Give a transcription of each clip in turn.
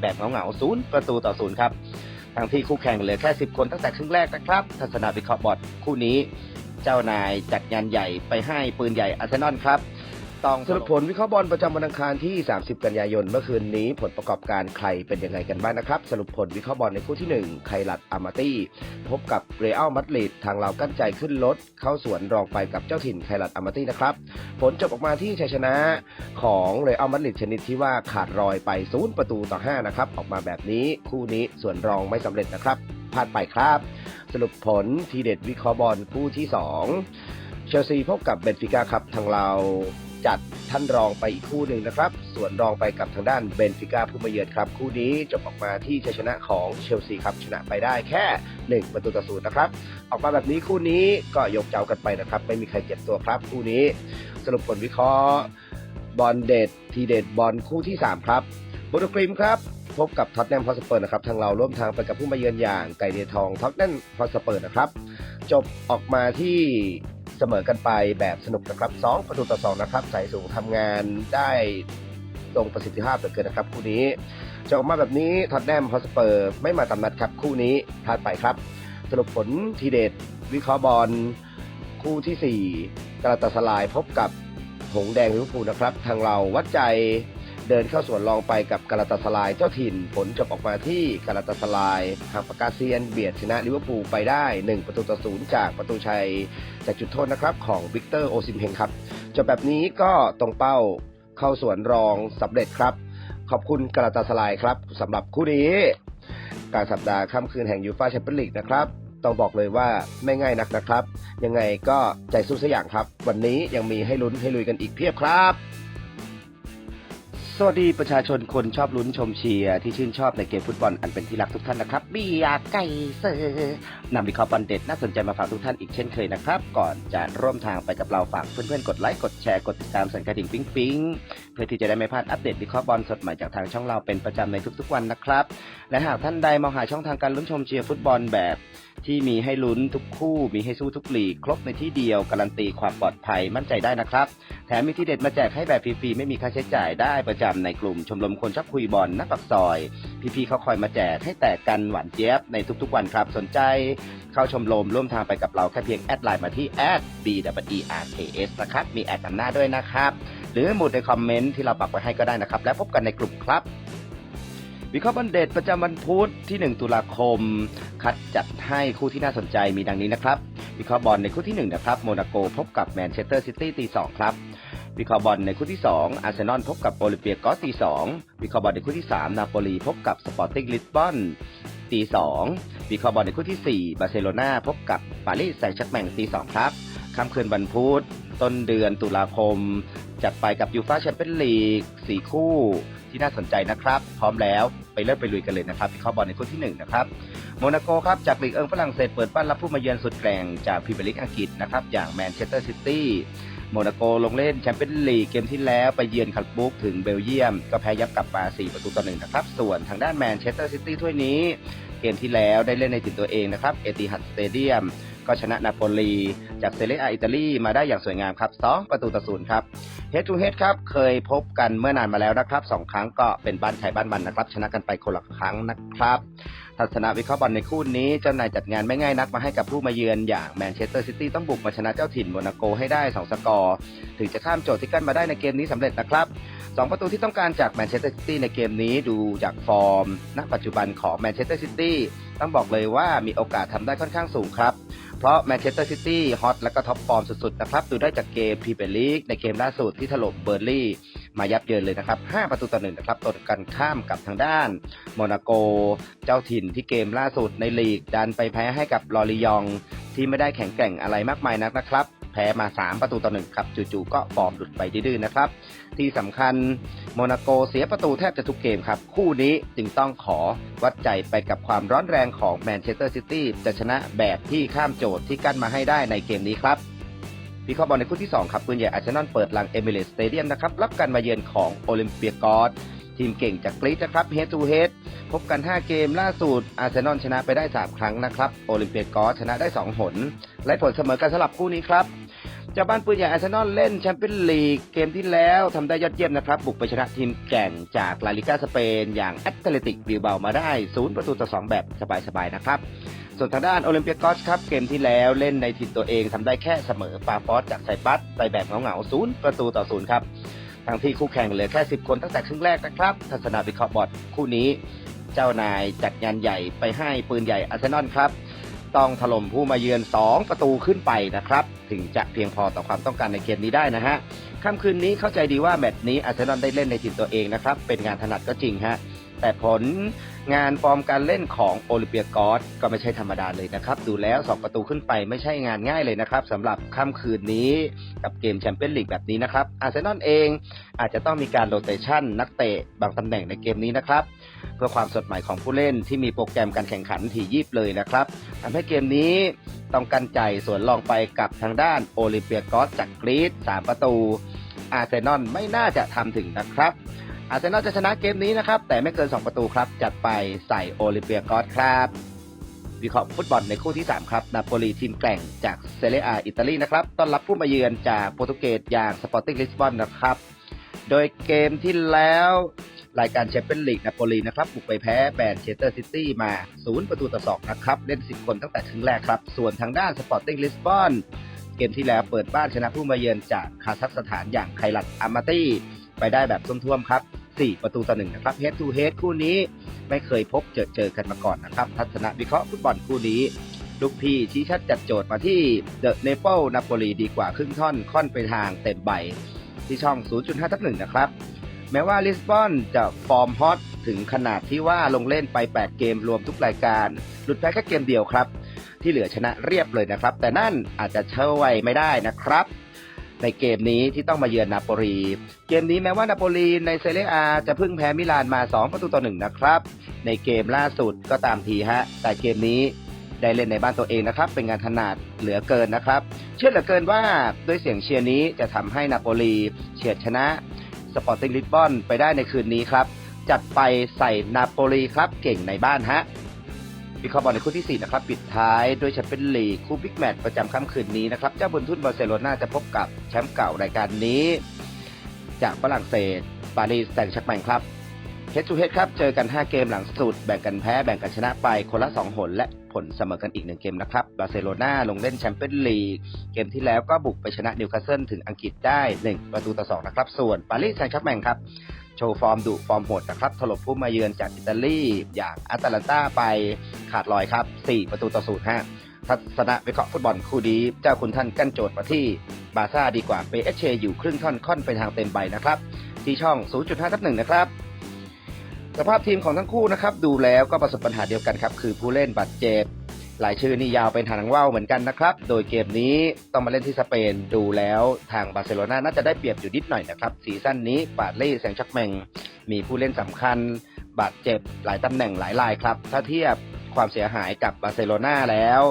แบบเหงาๆศูนย์ประตูต่อศูนย์ครับทั้งที่คู่แข่งเหลือแค่ 10 คนตั้งแต่ครึ่งแรกนะครับ ทัศนาวิเคราะห์บอดคู่นี้ เจ้านายจัดงานใหญ่ไปให้ปืนใหญ่อาร์เซนอลครับ ต้องสรุปผลวิเคราะห์บอลประจำวันอังคารที่ 30 กันยายนเมื่อคืนนี้ผลประกอบการใครเป็นยังไงกันบ้างนะครับ สรุปผลวิเคราะห์บอลในคู่ที่ 1 ไคลัดอามาตี้ พบกับเรอัลมาดริดทางเรากั้นใจขึ้นรถเข้าสวนรองไปกับเจ้าถิ่นไคลัดอามาตี้นะครับ ผลจบออกมาที่ชัยชนะของเรอัลมาดริดชนิดที่ว่าขาดรอยไปศูนย์ประตูต่อ5นะครับออกมาแบบนี้คู่นี้ส่วนรองไม่สำเร็จนะครับพลาดไปครับ สรุปผลทีเด็ดวิเคราะห์บอลคู่ที่ 2 เชลซีพบกับเบนฟิก้าครับทางเรา จัดท่านรองไปอีกคู่หนึ่งนะครับ ส่วนรองไปกับทางด้านเบนฟิก้าผู้มาเยือนครับ คู่นี้จบออกมาที่ชัยชนะของเชลซีครับชนะไปได้แค่ 1 ประตูต่อศูนย์นะครับ ออกมาแบบนี้คู่นี้ก็ยกเจ้ากันไปนะครับ ไม่มีใครเจ็บตัวครับคู่นี้ สรุปผลวิเคราะห์บอลเด็ดทีเด็ดบอลคู่ที่ 3 ครับบูรกริมครับพบกับท็อตแนมฮอสเปอร์นะครับทางเราร่วมทางไปกับผู้มาเยือนอย่างไก่เดียทองท็อตแนมฮอสเปอร์นะครับ จบออกมาที่ เสมอกันไปแบบสนุกนะครับ2ประตูต่อ2นะครับสายสูงทำงานได้ตรงประสิทธิภาพเหลือเกินนะครับ คู่นี้จะออกมาแบบนี้ท็อตแนมฮอสเปอร์ไม่มาตามนัดครับคู่นี้พลาดไปครับ สรุปผลทีเด็ดวิเคราะห์บอลคู่ที่ 4กราตาสลายพบกับหงแดงลิเวอร์พูลนะครับ ทางเราวัดใจ เดินเข้าสวนรองไปกับกาลาตาสลายเจ้าถิ่นผลจบออกมาที่กาลาตาสลายทางปากกาเซียนเบียดชนะลิเวอร์พูลไปได้ 1 ประตูต่อศูนย์จากประตูชัยจากจุดโทษนะครับของวิกเตอร์โอซิมเฮงครับจบแบบนี้ก็ตรงเป้าเข้าสวนรองสำเร็จครับ ขอบคุณกาลาตาสลายครับสำหรับคู่นี้กลารสัปดาห์ค่ำคืนแห่งยูฟาแชมเปี้ยนลีกนะครับต้องบอกเลยว่าไม่ง่ายนักนะครับ ยังไงก็ใจสู้สักอย่างครับ วันนี้ยังมีให้ลุ้นให้ลุยกันอีกเพียบครับ สวัสดีประชาชนคนชอบลุ้นชมเชียร์ที่ชื่นชอบในเกมฟุตบอลอันเป็นที่รักทุกท่านนะครับเบียร์ไก่เซอร์นำวิเคราะห์บอลเด็ดน่าสนใจมาฝากทุกท่านอีกเช่นเคยนะครับ ก่อนจะร่วมทางไปกับเราฝากเพื่อนๆกดไลค์กดแชร์กดติดตามสั่นกระดิ่งปิ๊งปิ๊งเพื่อที่จะได้ไม่พลาดอัปเดตวิเคราะห์บอลสดใหม่จากทางช่องเราเป็นประจำในทุกๆวันนะครับ และหากท่านใดมองหาช่องทางการลุ้นชมเชียร์ฟุตบอลแบบที่มีให้ลุ้นทุกคู่ มีให้สู้ทุกลีก ครบในที่เดียว การันตีความปลอดภัยมั่นใจได้นะครับ แถมมีที่เด็ดมาแจกให้แบบฟรีๆไม่มีค่าใช้จ่ายได้ประจำในกลุ่มชมรมคนชอบคุยบอลนักปักซอย พี่ๆเขาคอยมาแจกให้แตกกันหวานเจี๊ยบในทุกๆวันครับ สนใจเข้าชมรมร่วมทางไปกับเราแค่เพียงแอดไลน์มาที่ b w e r k s นะครับ มีแอดกันหน้าด้วยนะครับ หรือหมุดในคอมเมนต์ที่เราปักไว้ให้ก็ได้นะครับ แล้วพบกันในกลุ่มครับวิเคราะห์บันเด็ดประจำวันพุธที่ 1 ตุลาคม คัดจัดให้คู่ที่น่าสนใจมีดังนี้นะครับ วิเคราะห์บอลในคู่ที่ 1 นะครับ โมนาโกพบกับแมนเชสเตอร์ซิตี้ตี2ครับ วิคาบอลในคู่ที่ 2 อาร์เซนอลพบกับโอลิเปียกอสตี2วิคาบอลในคู่ที่ 3 นาโปลีพบกับสปอร์ติ้งลิสบอนตี2วิคาบอลในคู่ที่ 4 บาร์เซโลนาพบกับปารีสแซงต์แชร์แมงตี2ครับค่ำคืนวันพุธต้นเดือนตุลาคม จัดไปกับยูฟาแชมเปี้ยนลีก4คู่ที่น่าสนใจนะครับ พร้อมแล้วไปเริ่มไปลุยกันเลยนะครับวิคราบอลในคู่ที่1นะครับโมนาโกครับจากลีกเอิงฝรั่งเศสเปิดบ้านรับผู้มาเยือนสุดแกร่งจากพรีเมียร์ลีกอังกฤษนะครับอย่างแมนเชสเตอร์ซิตี้ โมนาโกลงเล่นแชมเปี้ยนลีกเกมที่แล้วไปเยือนคัลบุกถึงเบลเยียม ก็แพ้ยับกลับมา 4 ประตูต่อหนึ่งนะครับ ส่วนทางด้านแมนเชสเตอร์ซิตี้ถ้วยนี้ เกมที่แล้วได้เล่นในถิ่นตัวเองนะครับ เอติฮัดสเตเดียมก็ชนะนาโปลีจากเซเรียอาอิตาลีมาได้อย่างสวยงามครับ 2 ประตูต่อศูนย์ครับเฮดทูเฮดครับ เคยพบกันเมื่อนานมาแล้วนะครับสองครั้งก็เป็นบ้านใครบ้านมันนะครับ ชนะกันไปคนละครั้งนะครับทัศนวิเคราะห์บอลในคู่นี้เจ้านายจัดงานไม่ง่ายนักมาให้กับผู้มาเยือนอย่างแมนเชสเตอร์ซิตี้ต้องบุกมาชนะเจ้าถิ่นโมนาโกให้ได้ 2 สกอร์ ถึงจะข้ามโจทย์ที่กั้นมาได้ในเกมนี้สำเร็จนะครับ 2 ประตูที่ต้องการจากแมนเชสเตอร์ซิตี้ในเกมนี้ดูจากฟอร์ม ณ ปัจจุบันของแมนเชสเตอร์ซิตี้ต้องบอกเลยว่ามีโอกาสทำได้ค่อนข้างสูงครับเพราะแมนเชสเตอร์ซิตี้ฮอตและก็ท็อปฟอร์มสุดๆนะครับดูได้จากเกมพรีเมียร์ลีกในเกมล่าสุดที่ถล่มเบอร์ลี่ มายับเยินเลยนะครับ 5 ประตูต่อหนึ่งนะครับตรงกันข้ามกับทางด้านโมนาโก เจ้าถิ่นที่เกมล่าสุดในลีก ดันไปแพ้ให้กับลอริยอง ที่ไม่ได้แข็งแกร่งอะไรมากมายนักนะครับแพ้มา 3 ประตูต่อหนึ่งครับจู่ๆก็ฟอร์มหลุดไปดื้อๆนะครับ ที่สำคัญโมนาโกเสียประตูแทบจะทุกเกมครับ คู่นี้จึงต้องขอวัดใจไปกับความร้อนแรงของแมนเชสเตอร์ซิตี้จะชนะแบบที่ข้ามโจทย์ที่กั้นมาให้ได้ในเกมนี้ครับ วิเคราะห์บอลในคู่ที่ 2 ครับปืนใหญ่อาร์เซนอลเปิดหลังเอมิเรตสเตเดียมนะครับ รับการมาเยือนของโอลิมเปียกอสทีมเก่งจากกรีซนะครับเฮดทูเฮดพบกัน 5 เกมล่าสุดอาร์เซนอลชนะไปได้ 3 ครั้งนะครับ โอลิมเปียกอสชนะได้ 2 หน และผลเสมอกันสลับคู่นี้ครับ เจ้าบ้านปืนใหญ่อาร์เซนอลเล่นแชมเปี้ยนลีกเกมที่แล้วทำได้ยอดเยี่ยมนะครับ บุกไปชนะทีมแก่งจากลาลิกาสเปน อย่างแอตเลติกบิลเบามาได้ 0 ประตูต่อ 2 แบบสบายๆนะครับ ส่วนทางด้านโอลิมเปียกอสครับ เกมที่แล้วเล่นในถิ่นตัวเองทำได้แค่เสมอปาฟอสจากไซปัสไปแบบเหงาๆ0ประตูต่อ0ครับทั้งที่คู่แข่งเหลือแค่ 10 คนตั้งแต่ครึ่งแรกนะครับทัศนาวิเคราะห์บอดคู่นี้ เจ้านายจัดงานใหญ่ไปให้ปืนใหญ่อาร์เซนอลครับ ต้องถล่มผู้มาเยือน 2 ประตูขึ้นไปนะครับ ถึงจะเพียงพอต่อความต้องการในเกมนี้ได้นะฮะค่ำคืนนี้เข้าใจดีว่าแมตช์นี้อาร์เซนอลได้เล่นในทีมตัวเองนะครับ เป็นงานถนัดก็จริงฮะแต่ผลงานฟอร์มการเล่นของโอลิเปียกอสก็ไม่ใช่ธรรมดาเลยนะครับ ดูแล้ว 2 ประตูขึ้นไปไม่ใช่งานง่ายเลยนะครับสำหรับค่ำคืนนี้กับเกมแชมเปี้ยนลีกแบบนี้นะครับอาร์เซนอลเองอาจจะต้องมีการโรเตชันนักเตะบางตำแหน่งในเกมนี้นะครับ เพื่อความสดใหม่ของผู้เล่นที่มีโปรแกรมการแข่งขันถี่ยิบเลยนะครับทำให้เกมนี้ต้องกันใจสวนลองไปกับทางด้านโอลิมเปียกอสจากกรีซ3ประตู อาร์เซนอลไม่น่าจะทำถึงนะครับ อาร์เซนอลจะชนะเกมนี้นะครับ แต่ไม่เกิน 2 ประตูครับ จัดไปใส่โอลิมเปียกอสครับวิเคราะห์ฟุตบอลในคู่ที่ 3 ครับ นาโปลีทีมแกร่งจากเซเรียอาอิตาลีนะครับต้อนรับผู้มาเยือนจากโปรตุเกสอย่างสปอร์ติ้งลิสบอนนะครับ โดยเกมที่แล้ว รายการแชมเปี้ยนลีกนาโปลีนะครับบุกไปแพ้แบนเชสเตอร์ซิตี้มา 0 ประตูต่อ 2 นะครับ เล่น 10 คนตั้งแต่ครึ่งแรกครับ ส่วนทางด้านสปอร์ติ้งลิสบอนเกมที่แล้วเปิดบ้านชนะผู้มาเยือนจากคาซัคสถานอย่างไคลัดอามาตี้ไปได้แบบท่วมๆครับ 4 ประตูต่อหนึ่งนะครับ Head to Head คู่นี้ไม่เคยพบเจอเจอกันมาก่อนนะครับ ทัศนวิเคราะห์ฟุตบอลคู่นี้ลูกพี่ชี้ชัดจัดโจทย์มาที่เดอะเนเปิลนาโปลีดีกว่าครึ่งท่อนค่อนไปทางเต็มใบที่ช่อง 0.5ทับหนึ่งนะครับ แม้ว่าลิสบอนจะฟอร์มฮอตถึงขนาดที่ว่าลงเล่นไป 8 เกมรวมทุกรายการ หลุดแพ้แค่เกมเดียวครับ ที่เหลือชนะเรียบเลยนะครับ แต่นั่นอาจจะเช่วยไม่ได้นะครับในเกมนี้ที่ต้องมาเยือนนาโปลี เกมนี้แม้ว่านาโปลีในเซเรียอาจะพิ่งแพ้มิลานมา 2 ประตูต่อหนึ่งนะครับ ในเกมล่าสุดก็ตามทีฮะ แต่เกมนี้ได้เล่นในบ้านตัวเองนะครับ เป็นงานถนัดเหลือเกินนะครับ เชื่อเหลือเกินว่าด้วยเสียงเชียร์นี้จะทำให้นาโปลีเฉียดชนะ สปอร์ติ้งลิสบอนไปได้ในคืนนี้ครับ จัดไปใส่นาโปลีครับเก่งในบ้านฮะวิเคราะห์บอลในคู่ที่ 4 นะครับ ปิดท้ายด้วยแชมเปี้ยนลีกคู่บิ๊กแมตช์ประจำค่ำคืนนี้นะครับ เจ้าบุญทุนบาร์เซโลนาจะพบกับแชมป์เก่ารายการนี้ จากฝรั่งเศสปารีสแซงต์แชร์กแมงครับ เฮด o ูเฮดครับ เจอกัน 5 เกมหลังสุด แบ่งกันแพ้ แบ่งกันชนะไป คนละ 2 หน และผลเสมอกันอีก 1 เกมนะครับ บาร์เซโลนาลงเล่นแชมเปี้ยนลีก เกมที่แล้วก็บุกไปชนะนิวคาสเซิลถึงอังกฤษได้ 1 ประตูต่อ 2 นะครับ ส่วนปารีสแซงต์แชร์แมงครับ โชว์ฟอร์มดุฟอร์มโหดนะครับ ถล่มผู้มาเยือนจากอิตาลี อย่างอาตาลันตาไปขาดลอยครับ 4 ประตูต่อศูนย์ฮะทัศนะวิเคราะห์ฟุตบอลคู่นี้เจ้าคุณท่านกั้นโจทย์มาที่บาซ่าดีกว่าเปเอชเชอยู่ครึ่งท่อนค่อนไปทางเต็มใบนะครับที่ช่อง 0.5ทับหนึ่งนะครับ สภาพทีมของทั้งคู่นะครับดูแล้วก็ประสบปัญหาเดียวกันครับคือผู้เล่นบาดเจ็บหลายชื่อนี่ยาวเป็นทางว่าวเหมือนกันนะครับ โดยเกมนี้ต้องมาเล่นที่สเปนดูแล้วทางบาร์เซโลนาน่าจะได้เปรียบอยู่นิดหน่อยนะครับซีซั่นนี้ปาดเล่แซงชักแมง มีผู้เล่นสำคัญ บาดเจ็บหลายตำแหน่งหลายรายครับ ถ้าเทียบความเสียหายกับบาร์เซโลนาแล้ว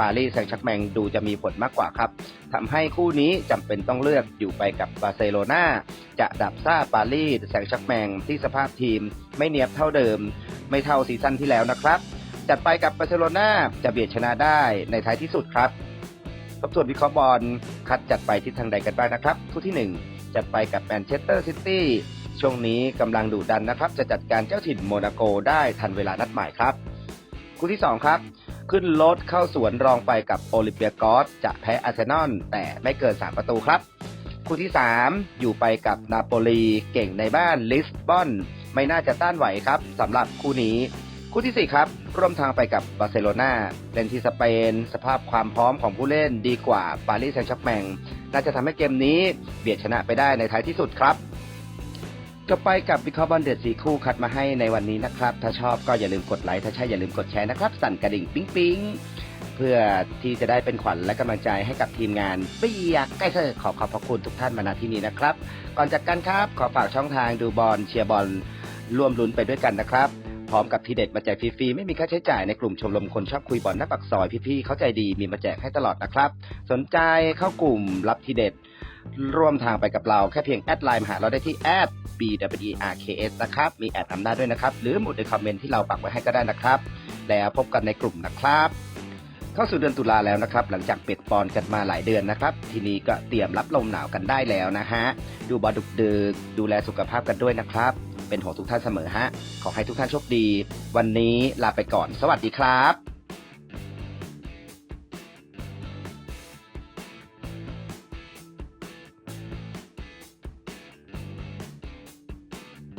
ปารีสแซงชักแมงดูจะมีผลมากกว่าครับทำให้คู่นี้จำเป็นต้องเลือกอยู่ไปกับบาร์เซโลนาจะดับซ่าปารีสแซงชักแมงที่สภาพทีมไม่เนียบเท่าเดิม ไม่เท่าซีซั่นที่แล้วนะครับ จัดไปกับบาร์เซโลนาจะเบียดชนะได้ในท้ายที่สุดครับทบทวนวิเคราะห์บอลคัดจัดไปทิศทางใดกันบ้างนะครับคู่ที่ 1 จัดไปกับแมนเชสเตอร์ซิตี้ช่วงนี้กำลังดุดันนะครับ จะจัดการเจ้าถิ่นโมนาโกได้ทันเวลานัดหมายครับ คู่ที่ 2 ครับ ขึ้นรถเข้าสวนรองไปกับโอลิมเปียกอสจะแพ้อาร์เซนอลแต่ไม่เกิน 3 ประตูครับ คู่ที่ 3 อยู่ไปกับนาโปลีเก่งในบ้านลิสบอน ไม่น่าจะต้านไหวครับสำหรับคู่นี้ คู่ที่ 4 ครับ ร่วมทางไปกับบาร์เซโลนาเล่นที่สเปน สภาพความพร้อมของผู้เล่นดีกว่าปารีสแซงต์แชร์แมงน่าจะทำให้เกมนี้เบียดชนะไปได้ในท้ายที่สุดครับ ก็ไปกับวิเคราะห์บอลเดือดสีคู่คัดมาให้ในวันนี้นะครับ ถ้าชอบก็อย่าลืมกดไลค์ ถ้าใช่อย่าลืมกดแชร์นะครับ สั่นกระดิ่งปิ๊งปิ๊งเพื่อที่จะได้เป็นขวัญและกำลังใจให้กับทีมงานเปียกใกล้เธอขอขอบพระคุณทุกท่านมาณที่นี้นะครับ ก่อนจากกันครับ ขอฝากช่องทางดูบอลเชียร์บอลร่วมลุ้นไปด้วยกันนะครับ พร้อมกับทีเด็ดมาแจกฟรีๆไม่มีค่าใช้จ่ายในกลุ่มชมรมคนชอบคุยบอลหน้าปากซอยพี่ๆเข้าใจดีมีมาแจกให้ตลอดนะครับ สนใจเข้ากลุ่มรับทีเด็ด ร่วมทางไปกับเราแค่เพียงแอดไลน์มาหาเราได้ที่แอด b w e r k s นะครับ มีแอดนำหน้าด้วยนะครับ หรือหมุดในคอมเมนต์ที่เราปักไว้ให้ก็ได้นะครับ แล้วพบกันในกลุ่มนะครับ เข้าสู่เดือนตุลาแล้วนะครับ หลังจากเป็ดปอนกันมาหลายเดือนนะครับ ทีนี้ก็เตรียมรับลมหนาวกันได้แล้วนะฮะ ดูบอลดุกดึกดูแลสุขภาพกันด้วยนะครับ เป็นห่วงทุกท่านเสมอฮะ ขอให้ทุกท่านโชคดี วันนี้ลาไปก่อน สวัสดีครับ